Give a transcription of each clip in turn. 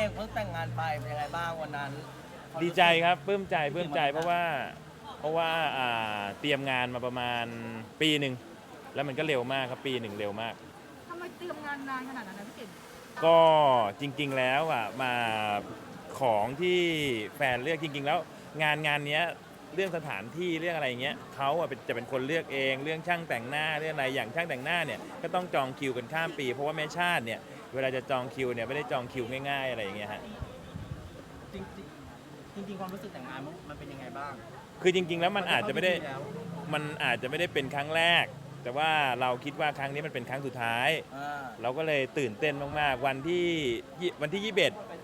เองเพิ่งแต่งงานไปเป็นยังไงบ้างวันนั้นดีใจครับปลื้มใจปลื้มใจเพราะว่าเพราะว่าอ่าเตรียมงานมาประมาณปีหนึ่งแล้วมันก็เร็วมากครับปีหนึ่งเร็วมาก ทำไมเตรียมงานนานขนาดนั้นนะพี่เก่งก็จริง ๆแล้วอะมาของที่แฟนเลือกจริง ๆ แล้ว งานงานเนี้ยเรื่องสถานที่เรื่องอะไรเงี้ยเขาอะเป็นจะเป็นคนเลือกเอง เรื่องช่างแต่งหน้าเรื่องอะไรอย่างช่างแต่งหน้าเนี่ยก็ต้องจองคิวกันข้ามปี เพราะว่าแม่ชาติเนี่ย เวลาจะจองคิวเนี่ยไม่ได้จองคิวง่าย ๆ อะไรอย่างเงี้ยฮะ จริงจริงจริง ๆ ความรู้สึกแต่งงานมันมันเป็นยังไงบ้างคือจริง ๆ แล้วมันอาจจะไม่ได้แล้วมันอาจจะไม่ได้เป็นครั้งแรก แต่ว่าเราคิดว่าครั้งนี้มันเป็นครั้งสุดท้าย อ่าเราก็เลยตื่นเต้นมากๆ วันที่ยี่วันที่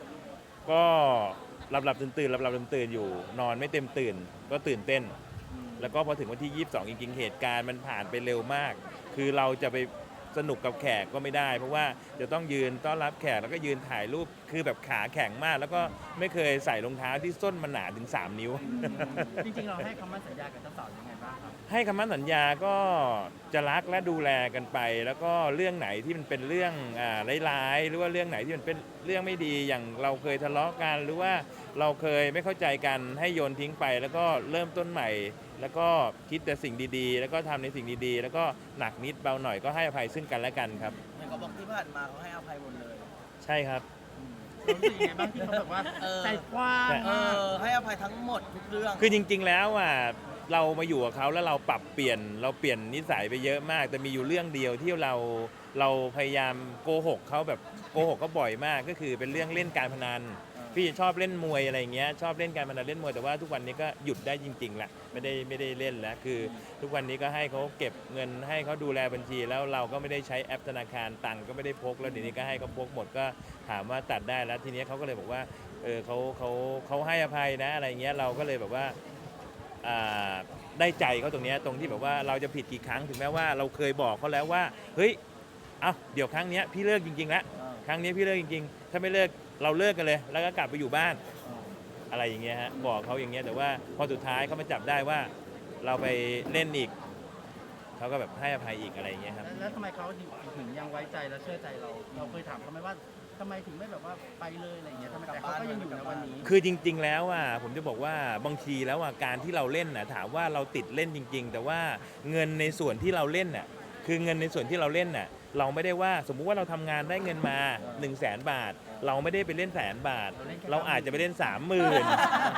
21ก็หลับหลับตื่นตื่นหลับหลับตื่นตื่นอยู่ นอนไม่เต็มตื่น ก็ตื่นเต้นแล้วก็พอถึงวันที่ 22 จริงๆ เหตุการณ์มันผ่านไปเร็วมาก คือเราจะไป สนุกกับแขกก็ไม่ได้ เพราะว่าจะต้องยืนต้อนรับแขกแล้วก็ยืนถ่ายรูปคือแบบขาแข็งมาก แล้วก็ไม่เคยใส่รองเท้าที่ส้นมันหนาถึง 3 นิ้ว จริงๆ เราให้คำมั่นสัญญากับเจ้าสาวยังไงบ้างครับ ให้คำมั่นสัญญาก็จะรักและดูแลกันไป แล้วก็เรื่องไหนที่มันเป็นเรื่องอ่าร้ายๆหรือว่าเรื่องไหนที่มันเป็น เรื่องไม่ดีอย่างเราเคยทะเลาะกันหรือว่าเราเคยไม่เข้าใจกันให้โยนทิ้งไป แล้วก็เริ่มต้นใหม่ แล้วก็คิดแต่สิ่งดีๆ แล้วก็ทำในสิ่งดีๆ แล้วก็หนักนิดเบาหน่อยก็ให้อภัยซึ่งกันและกันครับเห็นเขาบอกที่ผ่านมาเขาให้อภัยหมดเลย ใช่ครับเรารู้สึกยังไงบ้างที่เขาแบบว่าเออใจกว้างแต่เอมากอให้อภัยทั้งหมดทุกเรื่อง คือจริง ๆ แล้วอะเรามาอยู่กับเขาแล้วเราปรับเปลี่ยนเราเปลี่ยนนิสัยไปเยอะมาก แต่มีอยู่เรื่องเดียวที่เราเราพยายามโกหกเขาแบบโกหกเขาบ่อยมากก็คือเป็นเรื่องเล่นการพนัน พี่ชอบเล่นมวยอะไรเงี้ยชอบเล่นการพนันเล่นมวยแต่ว่าทุกวันนี้ก็หยุดได้จริงๆแหละไม่ได้ไม่ได้เล่นแล้วคือ ทุกวันนี้ก็ให้เขาเก็บเงินให้เขาดูแลบัญชี แล้วเราก็ไม่ได้ใช้แอปธนาคารตังค์ก็ไม่ได้พกแล้วเดี๋ยวนี้ก็ให้เขาพกหมดก็ถามว่าตัดได้แล้วทีนี้เขาก็เลยบอกว่าเออเขาเขาเขาให้อภัยนะอะไรเงี้ยเราก็เลยแบบว่าอ่าได้ใจเขาตรงเนี้ยตรงที่แบบว่าเราจะผิดกี่ครั้งถึงแม้ว่าเราเคยบอกเขาแล้วว่า เฮ้ย เอาเดี๋ยวครั้งเนี้ยพี่เลิกจริงๆแล้วเออ ครั้งนี้พี่เลิกจริงๆ ถ้าไม่เลิกเราเลิกกันเลย แล้วก็กลับไปอยู่บ้านเอออะไรอย่างเงี้ยฮะบอกเขาอย่างเงี้ยแต่ว่าพอสุดท้ายเขามาจับได้ว่าเราไปเล่นอีกเขาก็แบบให้อภัยอีกอะไรอย่างเงี้ยครับแล้วแล้วทำไมเขาถึงยังไว้ใจและเชื่อใจเรา เราเคยถามเขาไหมว่าทำไมถึงไม่แบบว่าไปเลยอะไรอย่างเงี้ยทำไมแต่เขาก็ยังอยู่ในวันนี้ คือจริง ๆ แล้วอะผมจะบอกว่าบางทีแล้วอะการที่เราเล่นน่ะถามว่าเราติดเล่นจริง ๆ แต่ว่าเงินในส่วนที่เราเล่นน่ะคือเงินในส่วนที่เราเล่นน่ะเราไม่ได้ว่าสมมุติว่าเราทำงานได้เงินมา1 0 0 0 0แสนบาท เราไม่ได้ไปเล่นแสนบาท เราเล่นแค่เราอาจจะไปเล่นสามหมื่น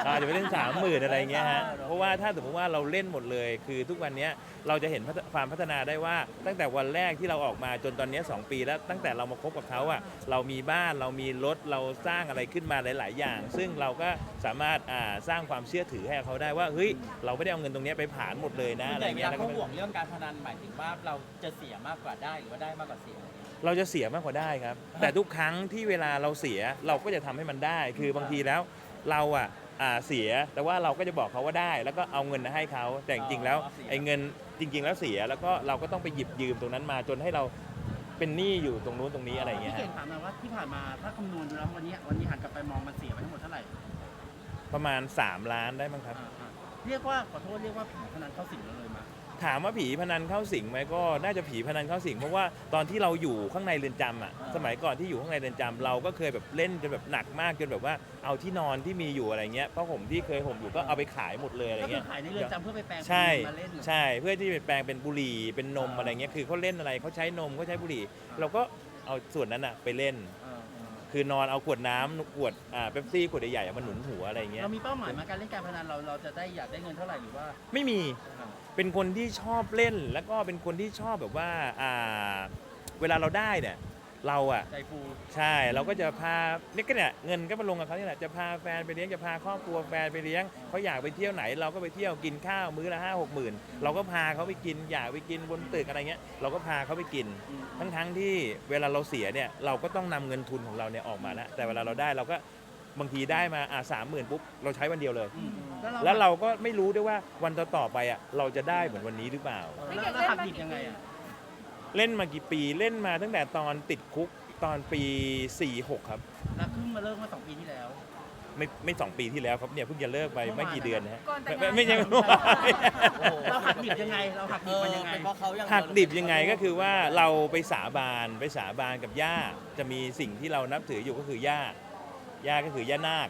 เราอาจจะไปเล่นสามหมื่นอะไรเงี้ยฮะเพราะว่าถ้าสมมติว่าเราเล่นหมดเลย คือทุกวันเนี้ยเราจะเห็นพัฒความพัฒนาได้ว่า ตั้งแต่วันแรกที่เราออกมาจนตอนเนี้ยสองปีแล้วตั้งแต่เรามาคบกับเขาอะเรามีบ้านเรามีรถเราสร้างอะไรขึ้นมาหลาย ๆ อย่าง ซึ่งเราก็สามารถอ่าสร้างความเชื่อถือให้เขาได้ว่าเฮ้ยเราไม่ได้เอาเงินตรงเนี้ยไปผ่านหมดเลยนะอะไรแต่เวเงี้ยลาแล้วก็เขาห่วงเรื่องการพนันหมายถึงว่าเราจะเสียมากกว่าได้หรือว่าได้มากกว่าเสีย เราจะเสียมากกว่าได้ครับ แต่ทุกครั้งที่เวลาเราเสียเราก็จะทำให้มันได้ คือบางทีแล้วเราอะอ่าเสีย แต่ว่าเราก็จะบอกเขาว่าได้ แล้วก็เอาเงินให้เขาแต่จริงๆแล้วอ๋อเสียไอ้เงินจริง ๆ แล้วเสียแล้วก็เราก็ต้องไปหยิบยืมตรงนั้นมาจนให้เราเป็นหนี้อยู่ตรงนู้นตรงนี้อะไรอย่างเงี้พี่ยเก่ฮะงถามหน่อยว่าที่ผ่านมาถ้าคำนวณดูแล้ววันนี้วันนี้หันกลับไปมองมันเสียไปทั้งหมดเท่าไหร่ประมาณ 3 ล้านได้มั้งครับอ่าอ่าเรียกว่าขอโทษเรียกว่าผีพนันเข้าสิงเราเลยมา ถามว่าผีพนันเข้าสิงไหมก็น่าจะผีพนันเข้าสิงเพราะว่าตอนที่เราอยู่ข้างในเรือนจำอะสมัยก่อนที่อยู่ข้างในเรือนจำเราก็เคยแบบเล่นจนแบบหนักมากจนแบบว่าเอาที่นอนที่มีอยู่อะไรเงี้ยเพราะผมที่เคยห่มอยู่ก็เอาไปขายหมดเลยอะไรก็คืเงี้อย ขายในเรือนจำเพื่อไปแปลงใช่มาเล่นใช่เพื่อที่ไปแปลงเป็นบุหรี่เป็นนมอะไรเงี้ยคือเขาเล่นอะไรเขาใช้นมเขาใช้บุหรี่ เราก็เอาส่วนนั้นอะไปเล่น เออเออ คือนอนเอาขวดน้ำขวดอ่าเป๊ปซี่ขวดใหญ่ๆอะมาหนุนหัวอะไรเงี้ย เรามีเป้าหมายมาการเล่นการพนันเราเราจะได้อยากได้เงินเท่าไหร่หรือว่า ไม่มีเป็นคนที่ชอบเล่น แล้วก็เป็นคนที่ชอบแบบว่า อ่า เวลาเราได้เนี่ย เราอะ ใจฟูใช่เราก็จะพาเนี่ยก็เนี่ยเงินก็มาลงกับเขาเนี่ยแหละจะพาแฟนไปเลี้ยงจะพาครอบครัวแฟนไปเลี้ยงเขาอยากไปเที่ยวไหน เราก็ไปเที่ยวกินข้าวมื้อละห้าหกหมื่นเราก็พาเขาไปกินอยากไปกินบนตึกอะไรเงี้ยเราก็พาเขาไปกิน ทั้งทั้งๆที่เวลาเราเสียเนี่ยเราก็ต้องนำเงินทุนของเราเนี่ยออกมาแล้วแต่เวลาเราได้เราก็บางทีได้มาอ่าสามหมื่นปุ๊บเราใช้วันเดียวเลย แล้วเราก็ไม่รู้ด้วยว่าวันต่อๆไปอะเราจะได้เหมือนวันนี้หรือเปล่า แล้วแล้วหักดิบยังไงอะ เล่นมากี่ปีเล่นมาตั้งแต่ตอนติดคุกตอนปี 46 ครับ แล้วเพิ่งมาเลิกเมื่อสองปีที่แล้ว ไม่ไม่สองปีที่แล้วครับเนี่ยเพิ่งจะเลิกไปไม่กี่เดือนนะฮะก่อนแต่งไม่งานไม่ใช่ โอ้โห เราหักดิบยังไง เราหักเอดิบอมันยังไง เป็นเพราะเขาอย่างเวหักดิบยังไงก็คือว่าเราไปสาบานไปสาบานกับย่าจะมีสิ่งที่เรานับถืออยู่ก็คือย่าย่าก็คือย่านาค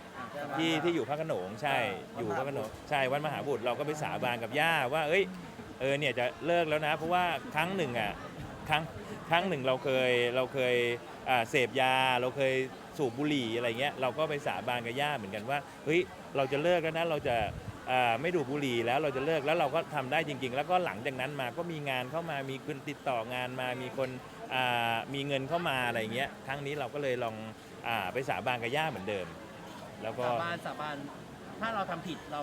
ที่ที่อยู่พระโขนงใช่อยู่พระโขนงใช่วัดมหาบุตรเราก็ไปสาบานกับย่าว่า เอ้ยเออเนี่ยจะเลิกแล้วนะ เพราะว่าครั้งหนึ่งอะ ครั้งครั้งหนึ่งเราเคยเราเคยอ่าเสพยา เราเคยสูบบุหรี่อะไรเงี้ยเราก็ไปสาบานกับย่าเหมือนกันว่าเฮ้ยเราจะเลิกแล้วนะเราจะอ่าไม่ดูดบุหรี่แล้วเราจะเลิกแล้วเราก็ทำได้จริง ๆ แล้วก็หลังจากนั้นมาก็มีงานเข้ามามีคนติดต่องานมามีคนอ่ามีเงินเข้ามาอะไรเงี้ยครั้งนี้เราก็เลยลองอาไปสาบานกับย่าเหมือนเดิม แล้วก็ สาบานสาบานถ้าเราทำผิดเรา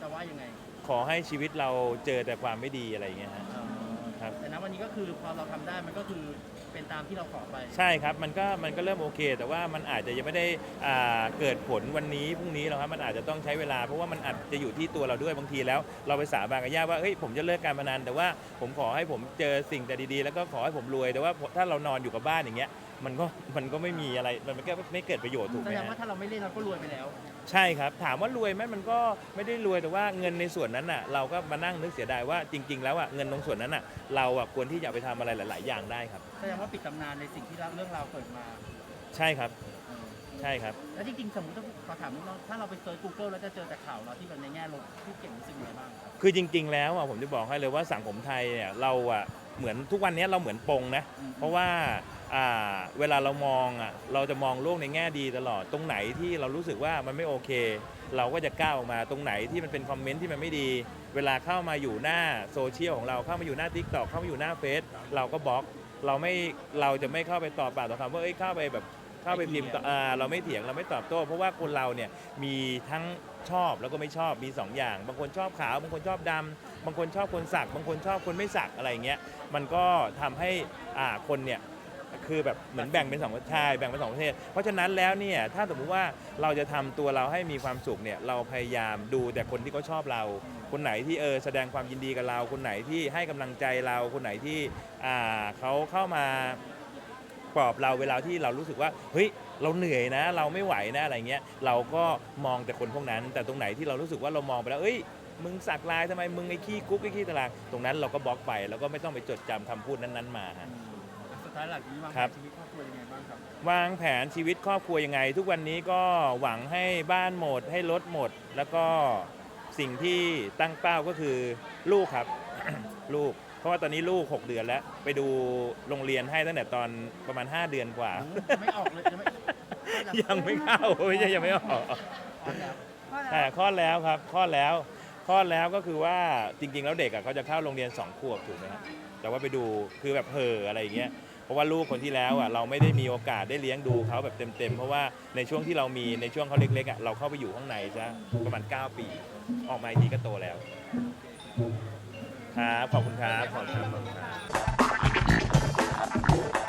จะว่ายังไงขอให้ชีวิตเราเจอแต่ความไม่ดีอะไรอย่างเงี้ยฮะ ครับ แต่ณวันนี้ก็คือพอเราทำได้มันก็คือเป็นตามที่เราขอไป ใช่ครับมันก็มันก็เริ่มโอเค แต่ว่ามันอาจจะยังไม่ได้อ่าเกิดผลวันนี้พรุ่งนี้หรอกครับมันอาจจะต้องใช้เวลาเพราะว่ามันอาจจะอยู่ที่ตัวเราด้วยบางทีแล้ว เราไปสาบานกับย่าว่าเฮ้ยผมจะเลิกการพนันแต่ว่าผมขอให้ผมเจอสิ่งแต่ดีๆ แล้วก็ขอให้ผมรวยแต่ว่าถ้าเรานอนอยู่กับบ้านอย่างเงี้ย มันก็มันก็ไม่มีอะไรมันก็ไม่เกิดประโยชน์ถูกแสไหมดงว่าฮะถ้าเราไม่เล่นเราก็รวยไปแล้ว ใช่ครับ ถามว่ารวยไหมมันก็ไม่ได้รวยแต่ว่าเงินในส่วนนั้นน่ะเราก็มานั่งนึกเสียดายว่าจริง ๆ แล้วอะเงินตรงส่วนนั้นน่ะเราอะควรที่จะเอาไปทำอะไรหลาย ๆ อย่างได้ครับ แสดงว่าปิดตำนานในสิ่งที่เรื่องราวเกิดมา ใช่ครับใช่ครับ แล้วจริงๆสมมติถ้าขอถามนิดนึงถ้าเราไปเซิร์ช Google แล้วจะเจอแต่ข่าวเราที่แบบในแง่ลบที่เก่งรู้สึกยังไงบ้างครับ คือจริงๆ แล้วอะผมจะบอกให้เลยว่าสังคมไทยเนี่ยเราอะ เหมือนทุกวันนี้เราเหมือนปงนะอืมเพราะว่าอ่าเวลาเรามองอะเราจะมองโลกในแง่ดีตลอด ตรงไหนที่เรารู้สึกว่ามันไม่โอเค เราก็จะก้าวออกมาตรงไหนที่มันเป็นคอมเมนต์ที่มันไม่ดี เวลาเข้ามาอยู่หน้าโซเชียลของเราเข้ามาอยู่หน้า t ิ k t o k เข้ามาอยู่หน้าเฟซเราก็บล็อก เราไม่เราจะไม่เข้าไปตอบปากต่อคำว่าเอ้ยเข้าไปแบบเข้าไปพิมพ์ต่ออ่าเราไม่เถียงเราไม่ตอบโต้ เพราะว่าคนเราเนี่ยมีทั้งชอบแล้วก็ไม่ชอบมีสองอย่าง บางคนชอบขาวบางคนชอบดำ บางคนชอบคนสัก บางคนชอบคนไม่สักอะไรเงี้ยมันก็ทำให้อ่าคนเนี่ยคือแบบเหมือนแบ่งเป็นสองประเทศแบ่งเป็นสองประเทศเพราะฉะนั้นแล้วเนี่ยถ้าสมมุติว่าเราจะทำตัวเราให้มีความสุขเนี่ยเราพยายามดูแต่คนที่เขาชอบเรา คนไหนที่เออแสดงความยินดีกับเรา คนไหนที่ให้กำลังใจเรา คนไหนที่อ่าเขาเข้ามาปลอบเราเวลาที่เรารู้สึกว่าเฮ้ยเราเหนื่อยนะ เราไม่ไหวนะอะไรเงี้ยเราก็มองแต่คนพวกนั้น แต่ตรงไหนที่เรารู้สึกว่าเรามองไปแล้วเอ้ย มึงสักลายทำไมมึงไอ้ขี้กุ๊กไอ้ขี้ตารางตรงนั้นเราก็บล็อกไปแล้วก็ไม่ต้องไปจดจำคำพูดนั้นๆมาฮะ สุดท้ายหลักนี้วางครัแผบนชีวิตครอบครัวยังไงบ้างครับ วางแผนชีวิตครอบครัวยังไง ทุกวันนี้ก็หวังให้บ้านหมด ให้รถหมด แล้วก็สิ่งที่ตั้งเป้าก็คือลูกครับ ลูก เพราะว่าตอนนี้ลูก 6 เดือนแล้ว ไปดูโรงเรียนให้ตั้งแต่ตอนประมาณ 5 เดือนกว่าไม่ออกเลยยังไม่ยังไม่เข้าไม่ใช่ยังไม่ออกออนแล้วแต่คลอดแล้วครับคลอดแล้ว คลอดแล้วก็คือว่าจริง ๆ แล้วเด็กอะเขาจะเข้าโรงเรียน 2 ขวบถูกไหมครับแต่ว่าไปดูคือแบบเห่ออะไรอย่างเงี้ยเพราะว่าลูกคนที่แล้วอะเราไม่ได้มีโอกาสได้เลี้ยงดูเขาแบบเต็มๆ เพราะว่าในช่วงที่เรามีในช่วงเขาเล็กๆอะเราเข้าไปอยู่ข้างในซะประมาณ 9 ปี ออกมาอีกทีก็โตแล้วครับขอบคุณครับขอบคุณครับขอบคุณครับ